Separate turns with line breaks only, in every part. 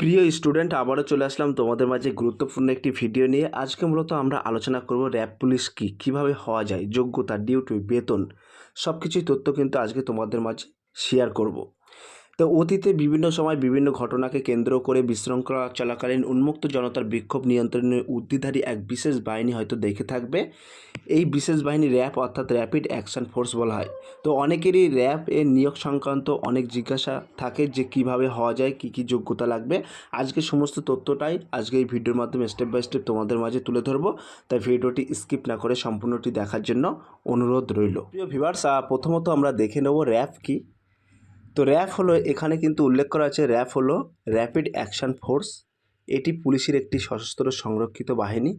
প্রিয় স্টুডেন্ট, আবারও চলে আসলাম তোমাদের মাঝে গুরুত্বপূর্ণ একটি ভিডিও নিয়ে। আজকে মূলত আমরা আলোচনা করব র্যাব পুলিশ কী, কীভাবে হওয়া যায়, যোগ্যতা, ডিউটি, বেতন সব কিছুই তথ্য কিন্তু আজকে তোমাদের মাঝে শেয়ার করব। তো অতীতে বিভিন্ন সময় বিভিন্ন ঘটনাকে কেন্দ্র করে বিশৃঙ্খলা চলাকালীন উন্মুক্ত জনতার বিক্ষোভ নিয়ন্ত্রণে উদ্দিধারী এক বিশেষ বাহিনী হয়তো দেখে থাকবে। এই বিশেষ বাহিনী র্যাব অর্থাৎ র্যাপিড অ্যাকশন ফোর্স বলা হয়। তো অনেকেরই র্যাব এর নিয়োগ সংক্রান্ত অনেক জিজ্ঞাসা থাকে যে কীভাবে হওয়া যায়, কি কি যোগ্যতা লাগবে। আজকে সমস্ত তথ্যটাই আজকে এই ভিডিওর মাধ্যমে স্টেপ বাই স্টেপ তোমাদের মাঝে তুলে ধরবো। তাই ভিডিওটি স্কিপ না করে সম্পূর্ণটি দেখার জন্য অনুরোধ রইল। প্রিয় ভিভার্স প্রথমত আমরা দেখে নেব র্যাব কি। তো র্যাব হলো, এখানে কিন্তু উল্লেখ করা আছে র্যাব হলো র্যাপিড অ্যাকশন ফোর্স। এটি পুলিশের একটি সশস্ত্র সংরক্ষিত বাহিনী।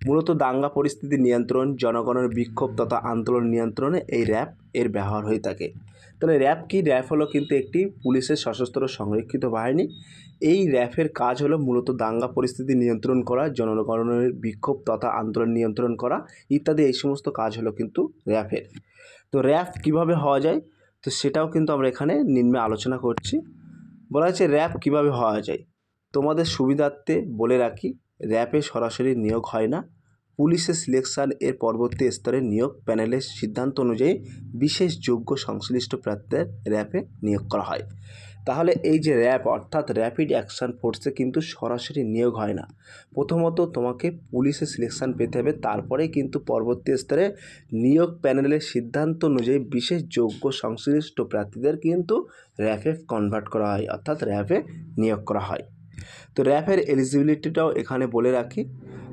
মূলত দাঙ্গা পরিস্থিতি নিয়ন্ত্রণ, জনগণের বিক্ষোভ তথা আন্দোলন নিয়ন্ত্রণে এই র্যাব এর ব্যবহার হয়ে থাকে। তাহলে র্যাব কি? র্যাব হলো কিন্তু একটি পুলিশের সশস্ত্র সংরক্ষিত বাহিনী। এই র্যাফের কাজ হলো মূলত দাঙ্গা পরিস্থিতি নিয়ন্ত্রণ করা, জনগণের বিক্ষোভ তথা আন্দোলন নিয়ন্ত্রণ করা, ইত্যাদি এই সমস্ত কাজ হলো কিন্তু র্যাফের। তো র্যাফ কীভাবে হওয়া যায়? তো সেটাও কিন্তু আমরা এখানে নিম্নে আলোচনা করছি। বলা হয়েছে র্যাপ কীভাবে হওয়া যায়? তোমাদের সুবিধার্থে বলে রাখি র্যাপে সরাসরি নিয়োগ হয় না। পুলিশের সিলেকশন এর পরবর্তী স্তরে নিয়োগ প্যানেলের সিদ্ধান্ত অনুযায়ী বিশেষ যোগ্য সংশ্লিষ্ট প্রার্থীদের র্যাপে নিয়োগ করা হয়। তাহলে এই যে র্যাপ, অর্থাৎ র্যাপিড অ্যাকশন ফোর্সে কিন্তু সরাসরি নিয়োগ হয় না। প্রথমত তোমাকে পুলিশে সিলেকশন পেতে হবে তারপরে কিন্তু পরবর্তী স্তরে নিয়োগ প্যানেলের সিদ্ধান্ত অনুযায়ী বিশেষ যোগ্য সংশ্লিষ্ট প্রার্থীদের কিন্তু র্যাপে কনভার্ট করা হয়, অর্থাৎ র্যাপে নিয়োগ করা হয়। তো র্যাফের এলিজিবিলিটিটাও এখানে বলে রাখি।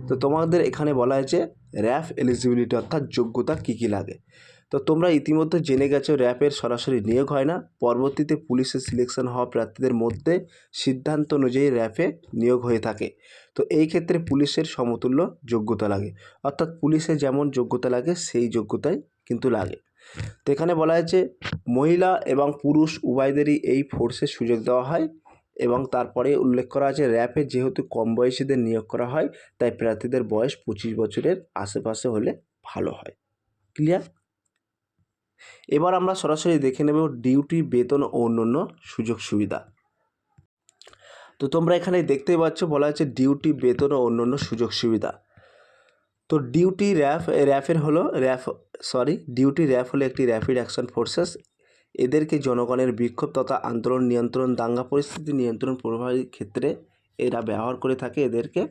তো তোমাদের এখানে বলা হয়েছে র্যাফ এলিজিবিলিটি অর্থাৎ যোগ্যতা কী কী লাগে। তো তোমরা ইতিমধ্যে জেনে গেছো র্যাপের সরাসরি নিয়োগ হয় না। পরবর্তীতে পুলিশের সিলেকশন হওয়া প্রার্থীদের মধ্যে সিদ্ধান্ত অনুযায়ী র্যাফে নিয়োগ হয়ে থাকে। তো এই ক্ষেত্রে পুলিশের সমতুল্য যোগ্যতা লাগে। অর্থাৎ পুলিশে যেমন যোগ্যতা লাগে, সেই যোগ্যতাই কিন্তু লাগে। তো এখানে বলা হয়েছে মহিলা এবং পুরুষ উভয়দেরই এই ফোর্সে সুযোগ দেওয়া হয়। এবং তারপরে উল্লেখ করা আছে র্যাপে যেহেতু কম বয়সীদের নিয়োগ করা হয়, তাই প্রার্থীদের বয়স পঁচিশ বছরের আশেপাশে হলে ভালো হয়। ক্লিয়ার এবার আমরা সরাসরি দেখে নেব ডিউটি, বেতন ও অন্যান্য সুযোগ সুবিধা। তো তোমরা এখানে দেখতেই পাচ্ছ বলা হচ্ছে ডিউটি, বেতন ও অন্যান্য সুযোগ সুবিধা। তো ডিউটি র্যাফ, র্যাফের হলো, র্যাফ সরি ডিউটি র্যাফ হলো একটি র্যাপিড অ্যাকশন ফোর্সেস এদেরকে জনগণের বিক্ষোভ তথা আন্দোলন নিয়ন্ত্রণ, দাঙ্গা পরিস্থিতি নিয়ন্ত্রণ প্রভাবের ক্ষেত্রে এরা ব্যবহার করে থাকে এদেরকে।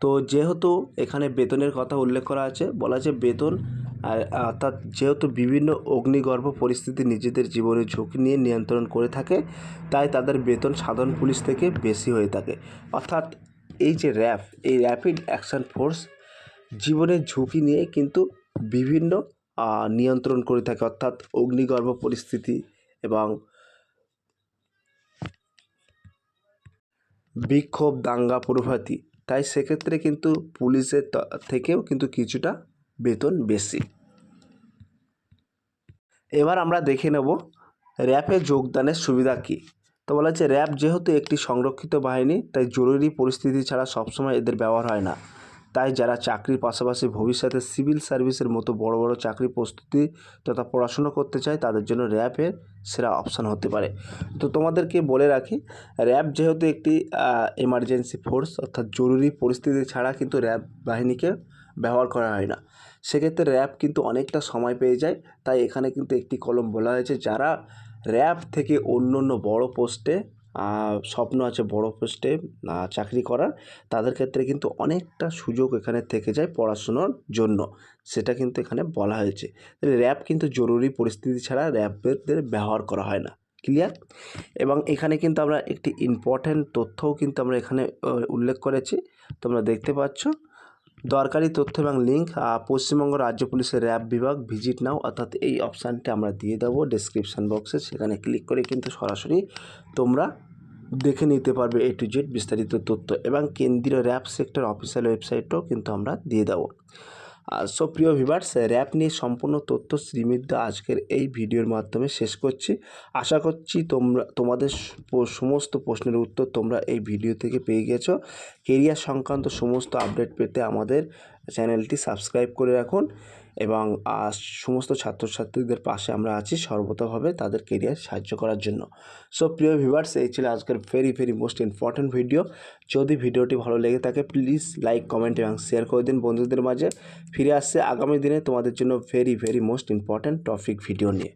তো যেহেতু এখানে বেতনের কথা উল্লেখ করা আছে, বলা আছে বেতন, আর অর্থাৎ যেহেতু বিভিন্ন অগ্নিগর্ভ পরিস্থিতি নিজেদের জীবনের ঝুঁকি নিয়ে নিয়ন্ত্রণ করে থাকে, তাই তাদের বেতন সাধারণ পুলিশ থেকে বেশি হয়ে থাকে। অর্থাৎ এই যে র্যাপ এই র্যাপিড অ্যাকশন ফোর্স জীবনের ঝুঁকি নিয়ে কিন্তু বিভিন্ন নিয়ন্ত্রণ করে থাকে, অর্থাৎ অগ্নিগর্ভ পরিস্থিতি এবং বিক্ষোভ, দাঙ্গা, প্রভৃতি। তাই সেক্ষেত্রে কিন্তু পুলিশের থেকেও কিন্তু কিছুটা বেতন বেশি। এবার আমরা দেখে নেব র্যাপে যোগদানের সুবিধা কী। তো বলা হচ্ছে র্যাব যেহেতু একটি সংরক্ষিত বাহিনী, তাই জরুরি পরিস্থিতি ছাড়া সবসময় এদের ব্যবহার হয় না। তাই যারা চাকরির পাশাপাশি ভবিষ্যতে সিভিল সার্ভিসের মতো বড় বড় চাকরির প্রস্তুতি তথা পড়াশুনো করতে চায়, তাদের জন্য র্যাপের সেরা অপশান হতে পারে। তো তোমাদেরকে বলে রাখি, র্যাব যেহেতু একটি এমার্জেন্সি ফোর্স অর্থাৎ জরুরি পরিস্থিতি ছাড়া কিন্তু র্যাব বাহিনীকে ব্যবহার করা হয় না। সেক্ষেত্রে র্যাব কিন্তু অনেকটা সময় পেয়ে যায়, তাই এখানে কিন্তু একটি কলম বলা হয়েছে, যারা র্যাব থেকে অন্য অন্য বড়ো পোস্টে স্বপ্ন আছে বড় পোস্টে চাকরি করার। তাদের ক্ষেত্রে কিন্তু অনেকটা সুযোগ এখানে থেকে যায় পড়াশুনোর জন্য। সেটা কিন্তু এখানে বলা হয়েছে। র্যাব কিন্তু জরুরি পরিস্থিতি ছাড়া র্যাবদের ব্যবহার করা হয় না। ক্লিয়ার? এবং এখানে কিন্তু আমরা একটি ইম্পর্ট্যান্ট তথ্যও কিন্তু আমরা এখানে উল্লেখ করেছি। তোমরা দেখতে পাচ্ছ। দরকারি তথ্য এবং লিঙ্ক পশ্চিমবঙ্গ রাজ্য পুলিশের র্যাব বিভাগ ভিজিট নাও। অর্থাৎ এই অপশানটি আমরা দিয়ে দেবো ডেসক্রিপশান বক্সে সেখানে ক্লিক করে কিন্তু সরাসরি তোমরা দেখে নিতে পারবে এ টু জেড বিস্তারিত তথ্য এবং কেন্দ্রীয় র্যাব সেক্টর অফিসিয়াল ওয়েবসাইটও কিন্তু আমরা দিয়ে দেবো। সো প্রিয় ভিভার্স র্যাপ নিয়ে সম্পূর্ণ তথ্য শ্রীমিদ্ধ আজকের এই ভিডিওর মাধ্যমে শেষ করছি। আশা করছি তোমরা, তোমাদের সমস্ত প্রশ্নের উত্তর তোমরা এই ভিডিও থেকে পেয়ে গেছো। কেরিয়ার সংক্রান্ত সমস্ত আপডেট পেতে আমাদের চ্যানেলটি সাবস্ক্রাইব করে রাখুন। এবং সমস্ত ছাত্রছাত্রীদের পাশে আমরা আছি সর্বতভাবে তাদের কেরিয়ার সাহায্য করার জন্য। সো প্রিয় ভিভার্স এই ছিল আজকের very very most important video যদি ভিডিওটি ভালো লেগে থাকে প্লিজ লাইক কমেন্ট এবং শেয়ার করে দিন বন্ধুদের মাঝে। ফিরে আসছে আগামী দিনে তোমাদের জন্য very very most important topic video নিয়ে।